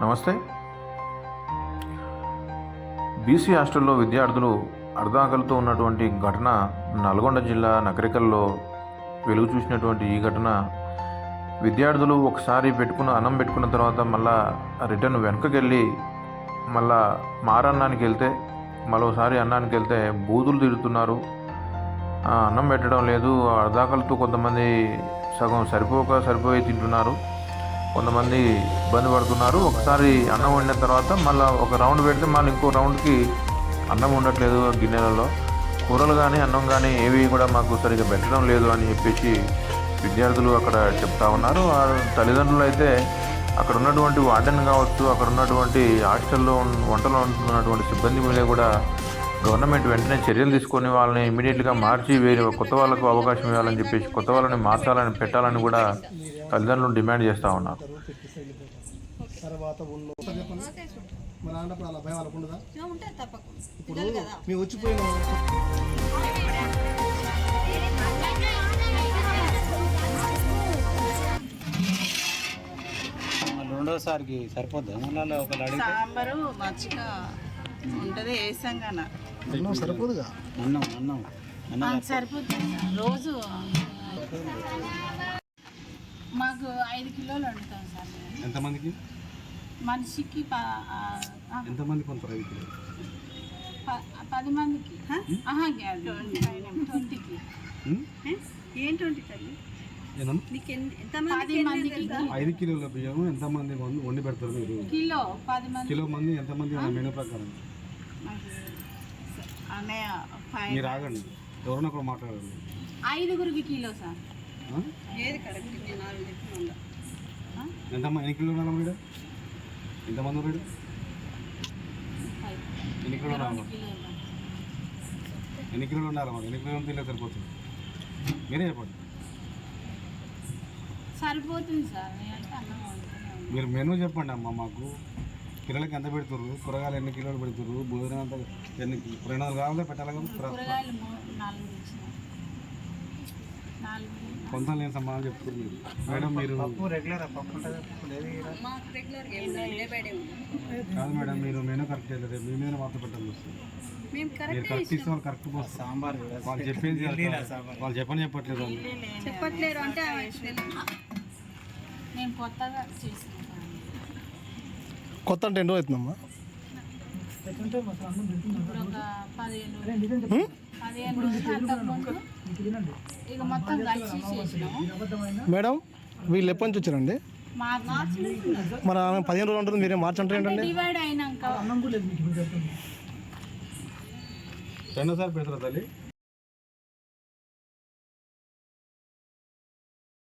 నమస్తే. బీసీ హాస్టల్లో విద్యార్థులు అర్ధాకలతో ఉన్నటువంటి ఘటన నల్గొండ జిల్లా నకరికల్లో వెలుగు చూసినటువంటి ఈ ఘటన విద్యార్థులు ఒకసారి పెట్టుకున్న అన్నం పెట్టుకున్న తర్వాత మళ్ళా రిటర్న్ వెనకకి వెళ్ళి మళ్ళా మారన్నానికి వెళ్తే మరోసారి అన్నానికి వెళ్తే బూతులు తిడుతున్నారు. అన్నం పెట్టడం లేదు అర్ధాకలతో కొంతమంది సగం సరిపోక సరిపోయి తింటున్నారు. కొంతమంది ఇబ్బంది పడుతున్నారు. ఒకసారి అన్నం వండిన తర్వాత మళ్ళీ ఒక రౌండ్ పెడితే మళ్ళీ ఇంకో రౌండ్కి అన్నం ఉండట్లేదు గిన్నెలలో. కూరలు కానీ అన్నం కానీ ఏవి కూడా మాకు సరిగ్గా పెట్టడం లేదు అని చెప్పేసి విద్యార్థులు అక్కడ చెప్తా ఉన్నారు. ఆ తల్లిదండ్రులు అయితే అక్కడ ఉన్నటువంటి వార్డెన్ కావచ్చు అక్కడ ఉన్నటువంటి హాస్టల్లో వంటలో ఉన్నటువంటి సిబ్బంది మీద కూడా గవర్నమెంట్ వెంటనే చర్యలు తీసుకొని వాళ్ళని ఇమీడియట్గా మార్చి వేరే కొత్త వాళ్ళకు అవకాశం ఇవ్వాలని చెప్పేసి కొత్త వాళ్ళని మార్చాలని పెట్టాలని కూడా తల్లిదండ్రులు డిమాండ్ చేస్తూ ఉన్నారు. తర్వాత ఉన్న మా నాన్నప్పుడు అలా భయం ఉండదా ఇప్పుడు మేము వచ్చిపోయిన రెండోసారికి సరిపోద్దా అడిగితే? సాంబారు మంచిగా ఉంటుంది అన్నం సరిపోదుగా? అన్నం అన్నం. సరిపోతుంది. రోజు మాకు ఐదు కిలోలు వండుతాం సార్. ఎంతమందికి? మనిషికి ఎంతమందికి కొంత రైతు ప- పది మందికి? ట్వంటీకి. ఏంటి తల్లి? పది మందికి ఐదు కిలోల బియ్యం ఎంతమంది వండి వండి పెడతారు మీరు? కిలో పది మంది. కిలో మంది ఎంతమంది మెనూ ప్రకారం? మీరు ఆగండి. ఎవరైనా ఒకరు మాట్లాడండి. ఐదుగురికి కిలో సార్. ఆ? ఎంతమంది ఎన్ని కిలో ఉన్నారు మీరు? ఎంతమంది ఎన్ని కిలో ఉన్నారు. కిలోలు ఎన్ని కిలోలు ఉన్నారు మరి? ఎన్ని కిలోలు తింటే సరిపోతుంది. మీరే చెప్పండి. సరిపోతుంది సార్. మీరు మెనూ చెప్పండి అమ్మ మాకు. పిల్లలకి ఎంత పెడుతుర్రు? కూరగాయలు ఎన్ని కిలోలు పెడుతుర్రు? భోజనం అంతా ఎన్ని రెండు వందలు కావాలా పెట్టాలి కొంత లేని సమాధానం చెప్తున్నారు మీరు. మేడం మీరు కాదు మేడం మీరు మెనూ కరెక్ట్ చేయలేదు. మీ మీద మాత్రం పెట్టాలి మీరు కరెక్ట్ ఇస్తే వాళ్ళు కరెక్ట్ పోస్తారు. సాంబార్ వాళ్ళు చెప్పేది వాళ్ళు చెప్పని చెప్పట్లేదు వాళ్ళు. చెప్పట్లేరు అంటే నేను కొత్తగా చేసుకుంటాను కొత్త అంటే ఎన్ని రోజులు అవుతుందమ్మా మేడం వీళ్ళు ఎప్పటి నుంచి వచ్చారండి? మార్చి మరి ఆమె పదిహేను రోజులు ఉంటుంది మీరే మార్చి అంటారు ఏంటండి? డివైడ్ అయినాక. రెండోసారి పెడతారా తల్లి?